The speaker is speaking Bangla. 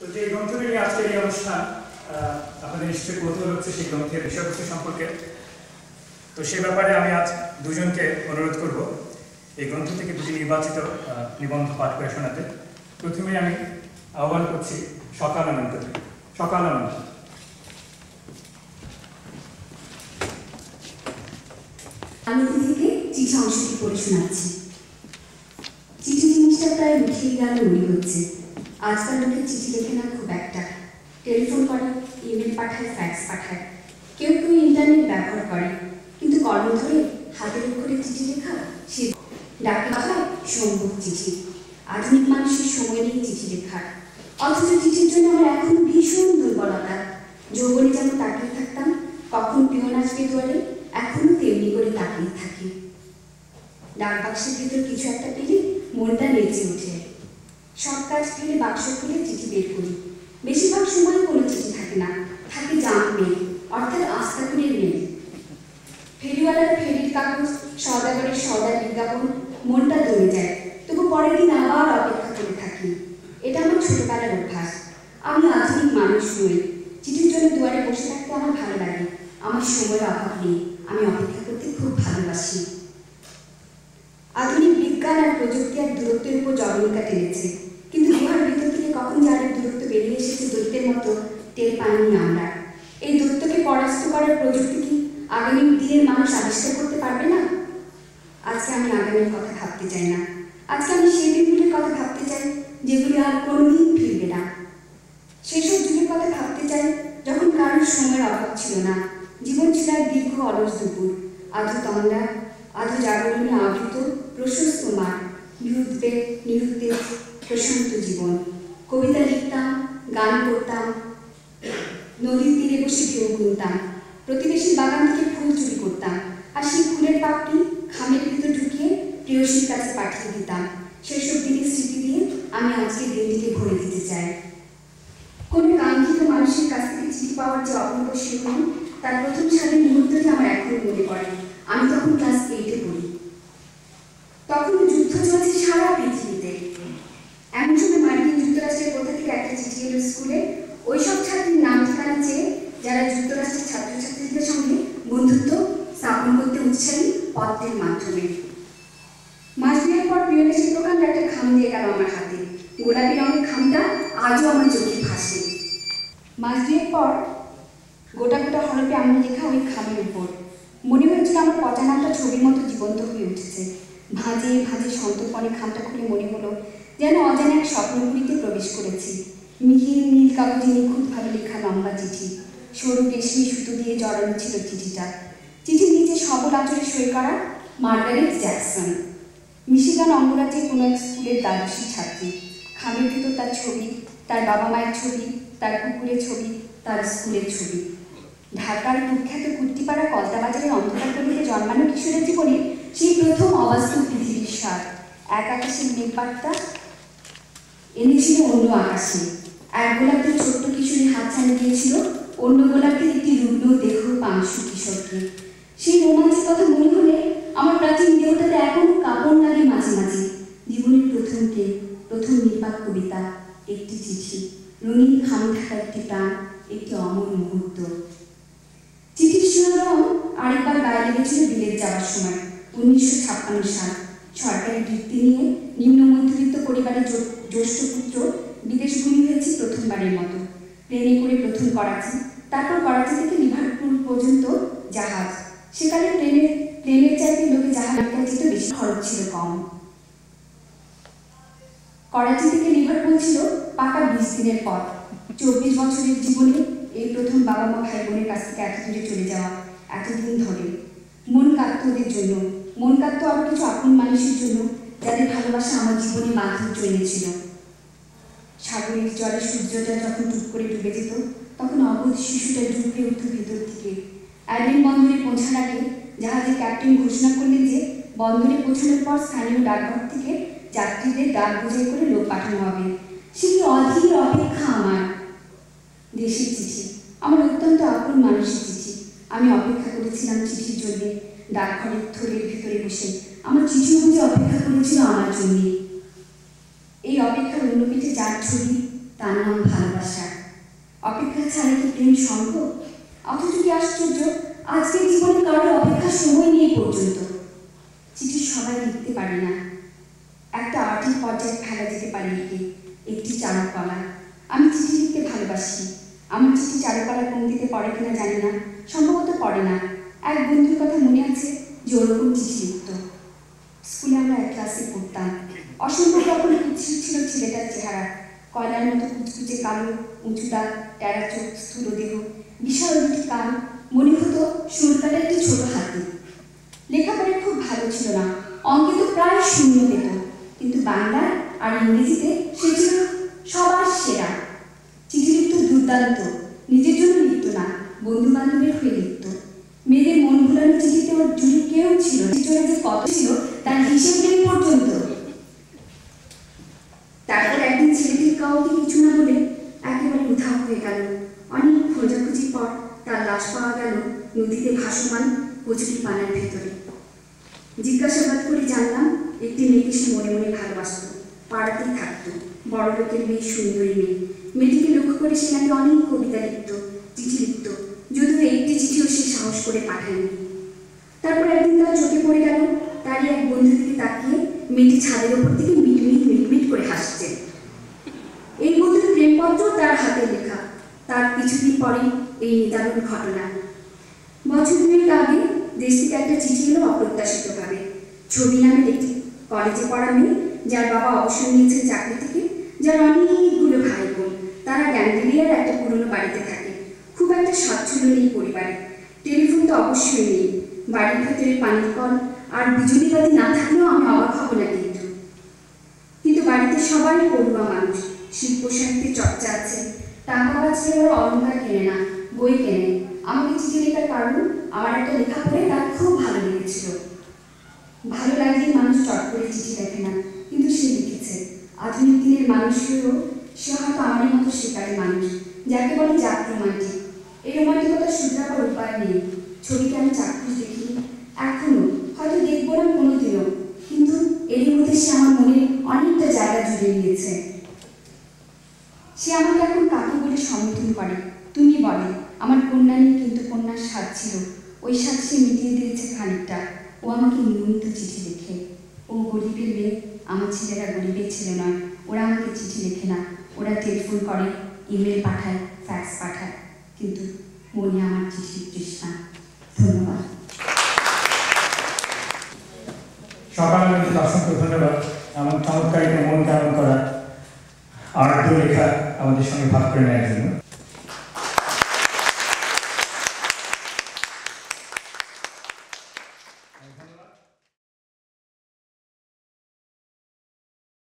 তো যে গ্রন্থটি নিয়ে আজকের এই অনুষ্ঠান আপনাদের নিশ্চয়ই কৌতূহল হচ্ছে সেই গ্রন্থের বিষয়বস্তু সম্পর্কে। তো সে ব্যাপারে আমি আজ দুজনকে অনুরোধ করব এই গ্রন্থ থেকে দুটি নির্বাচিত নিবন্ধ পাঠ করে শোনাতে। প্রথমে আমি আহ্বান করছি সকাল আনন্দকে। সকাল আনন্দ। থেকে চিঠি অংশটি পড়ে শোনাচ্ছি। চিঠি জিনিসটা প্রায় উঠিয়ে গেল মনে হচ্ছে। আজকাল লোকে চিঠি লেখে না, খুব একটা। টেলিফোন করে ইমেল পাঠায় ফ্যাক্স পাঠায়। কেউ কেউ ইন্টারনেট ব্যবহার করে। কিন্তু কর্ম ধরে হাতের করে চিঠি লেখা, সে ডাকে হয় সম্ভব চিঠি। আধুনিক মানুষের সময় নেই চিঠি লেখার। অথচ চিঠির জন্য আমার এখন ভীষণ দুর্বলতা। যৌবনে যেমন তাকিয়ে থাকতাম, কখন পিয়ন আসবে দুয়ারে, এখনও তেমনি করে তাকিয়ে থাকি। ডাক বাক্সের ভিতর কিছু একটা পেলে মনটা নেচে ওঠে। সব কাজ ফেলে বাক্স খুলে চিঠি বের করি। বেশিরভাগ সময় কোনো চিঠি থাকে না। থাকে জাম মেল অর্থাৎ আস্তাকুনের মেল ফেরিওয়ালার ফেরির কাগজ সওদাগরের সওদার বিজ্ঞাপন, মনটা দমে যায়। তবু পরের দিন আবার অপেক্ষা করে থাকি। এটা আমার ছোটবেলার অভ্যাস। আমি আধুনিক মানুষ নই। চিঠির জন্য দুয়ারে বসে থাকতে আমার ভালো লাগে। আমার সময়ের অভাব নেই। আমি অপেক্ষা করতে খুব ভালোবাসি। বিজ্ঞান আর প্রযুক্তি আর দূরত্বের উপর জবনিকা টেনেছে। কিন্তু গুহার ভিতর থেকে কখন যারের দূরত্ব বেরিয়ে এসেছে দৈত্যের মতো, টের পাইনি আমরা। এই দূরত্বকে পরাস্ত করার প্রযুক্তি কি আগামী দিনের মানুষ আবিষ্কার করতে পারবে না? আজকে আমি আগামীর কথা ভাবতে চাই না। আজকে আমি সেই দিনগুলির কথা ভাবতে চাই যেগুলি আর কোনোদিন ফিরবে না। সেসব যুগের কথা ভাবতে চাই যখন কারোর সময়ের অভাব ছিল না। জীবন ছিল এক দীর্ঘ অলস দুপুর। আধো তন্দ্রা আধো জাগরণে আবৃত, প্রশস্ত মাঠ, নিরুদ্বেগ নিরুদ্বেগ, প্রশান্ত জীবন। কবিতা লিখতাম, গান করতাম, নদীর তীরে বসে ঢেউ গুনতাম প্রতিবেশীর বাগান থেকে ফুল চুরি করতাম। আর সেই ফুলের পাপটি খামের ভিতর ঢুকিয়ে প্রেয়সীর কাছে পাঠিয়ে দিতাম। সেসব দিনের স্মৃতি দিয়ে আমি আজকে দিনটিকে ভরে দিতে চাই। কোনো কাঙ্ক্ষিত মানুষের কাছ থেকে চিঠি পাওয়ার যে অপূর্ব শিরোনাম, তার প্রথম সালের মুহূর্তটি আমার এখনও মনে পড়ে। আমি তখন ক্লাস এইটে পড়ি। তখন যুদ্ধ চলছে সারা পৃথিবীতে। এমন সময় মার্কিন যুক্তরাষ্ট্রের কোথা থেকে একটা চিঠি এলো স্কুলে ওই সব ছাত্রীর নাম ঠিকানা চেয়ে যারা যুক্তরাষ্ট্রের ছাত্রছাত্রীদের সঙ্গে বন্ধুত্ব স্থাপন করতে উৎসাহী পত্রের মাধ্যমে। মাস দুয়েক পর পিয়নের দোকানটা একটা খাম দিয়ে গেল আমার হাতে। গোলাপি রঙের খামটা আজও আমার চোখে ভাসে। মাস দুয়েক পর গোটা গোটা হরফে আমি লেখা ওই খামের উপর। মনে হয়েছিল আমার পচানাটা ছবির মতো জীবন্ত হয়ে উঠেছে। ভাঁজে ভাঁজে সন্তর্পণে খামটা খুলে মনে হলো যেন অজানা এক স্বপ্নপুরীতে প্রবেশ করেছি। মিহির, নীল কাগজে নিখুঁতভাবে লেখা লম্বা চিঠি। সরু রেশমি সুতো দিয়ে জড়ানো ছিল চিঠিটা। চিঠির নিচে সবল আঁচড়ে সই করা মার্গারেট জ্যাকসন। মিশিগান অঙ্গরাজ্যের কোনো এক স্কুলের দ্বাদশী ছাত্রী। খামের ভিতর তার ছবি, তার বাবা মায়ের ছবি, তার কুকুরের ছবি, তার স্কুলের ছবি। ঢাকার কুখ্যাত কুর্তিপাড়া কলতাবাজারের অন্ধকার গলিতে জন্মানো কিশোরের জীবনে সেই প্রথম অবাস্তব পৃথিবীর স্বাদ এক আকাশের মেঘবার্তা এনেছিল অন্য আকাশে। এক গোলাপের ছোট্ট কিশোরী হাত ছাড়িয়ে দিয়েছিল, অন্য গোলাপের একটি রুগ্ন দেহ পাংশু কিশোরকে। সেই রোমাঞ্চের কথা মনে হলে আমার প্রাচীন দেহটাতে এখনও কাপড় লাগে মাঝে মাঝে। জীবনের প্রথম কে, প্রথম নির্বাক কবিতা, একটি চিঠি। রঙিন খামে থাকা একটি প্রাণ, একটি অমর মুহূর্ত। আরেকবার গায়ে লেগেছিল বিলেত যাওয়ার সময়। উনিশশো ছাপ্পান্ন সাল। সরকারি বৃত্তি নিয়ে নিম্ন মধ্যবিত্ত পরিবারের জ্যো- জ্যেষ্ঠ পুত্র বিদেশভূমি হয়েছে প্রথমবারের মতো। প্লেনে করে প্রথম করাচি, তারপর করাচি থেকে লিভারপুল পর্যন্ত জাহাজ। সেখানে প্লেনের প্লেনের চাইতে লোকে জাহাজ যেত বেশি খরচ ছিল কম। করাচি থেকে লিভারপুল ছিল পাকা বিশ দিনের পথ। চব্বিশ বছরের জীবনে এই প্রথম বাবা মা ভাই বোনের কাছ থেকে এত দূরে চলে যাওয়া এতদিন ধরে। মন কাঁদত ওদের জন্য। মন কাঁদত আরও কিছু আপন মানুষের জন্য যাদের ভালোবাসা আমার জীবনে মাধুর্য এনেছিল। সাগরের জলে সূর্যটা যখন টুক করে ডুবে যেত, তখন অবোধ শিশুটা ডুবে উঠত ভেতর থেকে অ্যাডমিন বন্দরে পৌঁছার আগে জাহাজের ক্যাপ্টেন ঘোষণা করলেন যে, বন্দরে পৌঁছানোর পর স্থানীয় ডাকঘর থেকে যাত্রীদের ডাক বোঝাই করে লোক পাঠানো হবে। সে কি অধীর অপেক্ষা আমার? দেশের চিঠি। আমার অত্যন্ত আপন মানুষের চিঠি। আমি অপেক্ষা করেছিলাম চিঠির জন্য। ডাকঘরের থলের ভিতরে বসে। আমার চিঠি বুঝে অপেক্ষা করেছিল আমার জন্যে। এই অপেক্ষার অন্য পিঠে যার ছবি, তার নাম ভালোবাসা। অপেক্ষা ছাড়া কি প্রেম সম্ভব? অথচ কি আশ্চর্য? আজকের জীবনে কারোর অপেক্ষার সময় নেই পর্যন্ত। চিঠি সবাই লিখতে পারে না। একটা আর্থিক পর্যায়ে ফেলা যেতে পারে একে। একটি চারুকলা। আমি চিঠি লিখতে ভালোবাসি। আমার চিঠি চারুকলা পঙ্ক্তিতে পড়ে কিনা জানি না। সম্ভবত পড়ে না। এক বন্ধুর কথা মনে আছে যে ওরকম চিঠি লিখত। স্কুলে আমরা এক ক্লাসে পড়তাম। অসম্ভব রকম কুৎসিত ছিল ছেলেটার চেহারা। কয়লার মতো কুচকুচে কালো, উঁচু দাঁত ট্যারা চোখ, স্থূল দেহ, বিশাল দুটি কান, মনে হতো সুরকাটা একটি ছোট হাতি। লেখাপড়ায় খুব ভালো ছিল না। অঙ্কে তো প্রায় শূন্য পেত। কিন্তু বাংলায় আর ইংরেজিতে সে ছিল সবার সেরা। চিঠি লিখত দুর্দান্ত। নিজের জন্য বন্ধু বান্ধবের হয়ে মেয়েদের মন ভুলানো চিঠিতে ওর জুড়ে কেউ ছিল চিঠোরে যে কত ছিল, তার হিসেব নেই পর্যন্ত। তারপর একদিন ছেলেটির কাউকে কিছু না বলে একেবারে উধাও হয়ে গেল। অনেক খোঁজাখুঁজির পর তার লাশ পাওয়া গেল নদীতে ভাসমান কচুরি পানার ভেতরে। জিজ্ঞাসাবাদ করে জানলাম, একটি মেয়েকে সে মনে মনে ভালোবাসত পাড়াতেই থাকতো বড় লোকের মেয়ে সুন্দরী মেয়ে। মেয়েটিকে লক্ষ্য করে সে নাকি অনেক কবিতা লিখত, চিঠি লিখত সাহস করে পাঠায়নি। তারপর একদিন তার চোখে পড়ে গেল। তারই এক বন্ধু দিকে তাকিয়ে মেয়েটি ছাদের ওপর থেকে মিটমিট মিটমিট করে হাসছে। এই বন্ধুর প্রেমপত্র তার হাতে লেখা। তার কিছুদিন পরে এই নিদারুণ ঘটনা। বছর দুয়েক আগে দেশ থেকে একটা চিঠি এলো অপ্রত্যাশিতভাবে। ছবি নামে একটি কলেজে পড়া মেয়ে, যার বাবা অবসর নিয়েছেন চাকরি থেকে, যার অনেকগুলো ভাই বোন। তারা গ্যান্ডেলিয়ার একটা পুরনো বাড়িতে থাকে। খুব একটা স্বাচ্ছন্দ্য নেই পরিবারে। টেলিফোন তো অবশ্যই নেই। বাড়ির ভেতরে পানির কল আর বিজুলিবাতি না থাকলেও আমি অবাক হব না কিন্তু। কিন্তু বাড়িতে সবাই পড়ুয়া মানুষ, শিল্প সাহিত্যের চর্চা আছে। টাকা বাঁচলে ওরা অলঙ্কার কেনে না, বই কেনে। আমাকে চিঠি লেখার কারণ আমার একটা লেখা পড়ে তার খুব ভালো লেগেছিল। ভালো লাগলে মানুষ চট করে চিঠি লেখে না, কিন্তু সে লিখেছে। আধুনিক দিনের মানুষেরও, সে হয়তো আমারই মতো শিকারী মানুষ, যাকে বলে জাত রোমান্টিক এই রোমান্টিকতা শুধরাবার উপায় নেই। ছবিকে আমি চাক্ষুষ দেখি। এখনও হয়তো দেখব না কোনোদিনও। কিন্তু এরই মধ্যে সে আমার মনে অনেকটা জায়গা জুড়ে নিয়েছে। সে আমাকে এখন কাকু বলে সম্বোধন করে? তুমি বলে, আমার কন্যা নেই কিন্তু কন্যার স্বাদ ছিল। ওই স্বাদ সে মিটিয়ে দিয়েছে খানিকটা। ও আমাকে নিয়মিত চিঠি লেখে। ও গরিবের মেয়ে, আমার ছেলেরা গরিবের ছেলে নয়। ওরা আমাকে চিঠি লেখে না। ওরা টেলিফোন করে, ইমেল পাঠায়, ফ্যাক্স পাঠায়। কিন্তু মনে আমার চিঠির তৃষ্ণা ধন্যবাদ। সকাল নদীকে অসংখ্য ধন্যবাদ। আমার চমৎকারীকে মন ধারণ করা। আর্দ্র লেখা আমাদের সঙ্গে ভাগ করে নেওয়ার জন্য।